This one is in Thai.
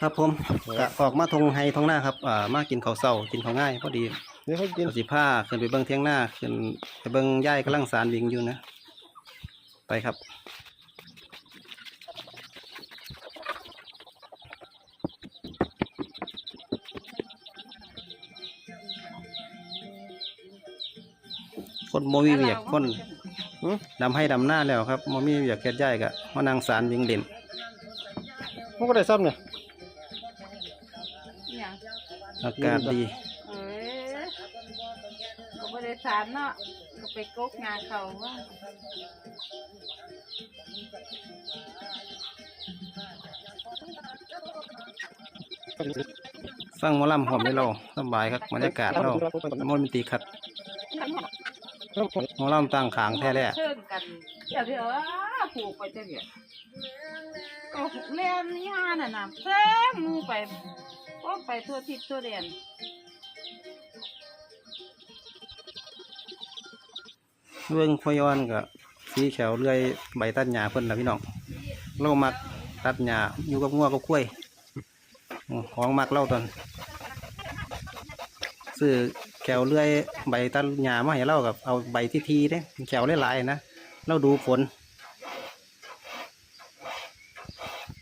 ครับผมก็ออกมาทงไฮทงหน้าครับอ่ามากินข้าวเช้ากินข้าวง่ายพอดีเดี๋ยวเขากินเอาสิผ้าขึ้นไปเบิ่งเที่ยงหน้าขึ้นไปเบิ่งย่ายกำลังสารวิงอยู่นะ ไปครับ คนโมมีเวียกคนหึดำให้ดำหน้าแล้วครับโมมีเวียกเฮ็ดย่ายกะมานางสารวิงเด่นมันก็ได้ซ้ำเนี่ยเนี่ย อากาศดี เอ้ยก็บริษัทเนาะก็ไปกกงานเขาว่าฟังหมอลำหอมได้เราสบายครับบรรยากาศเรามนตีคัดหมอลำตั้งขางแท้แล้เชิญกันเดี๋ยวเดี๋ยวผูกไปเจะเดี๋ยวก็เรียนนี่ฮาน่ะนะแซ่หมูไป ก็ไปทั่วทิศทั่วเดียนเรื่องพยอนกับสีแขวเลื่อยใบตัดหญ้าเพิ่นล่ะพี่น้องเรามักตัดหญ้าอยู่กับงัวกับกล้วยของมักเล่าตอนซื้อแขวเลื่อยใบตัดหญ้ามาให้เรากับเอาใบที่ทีเด้แขวหลายๆนะเราดูผล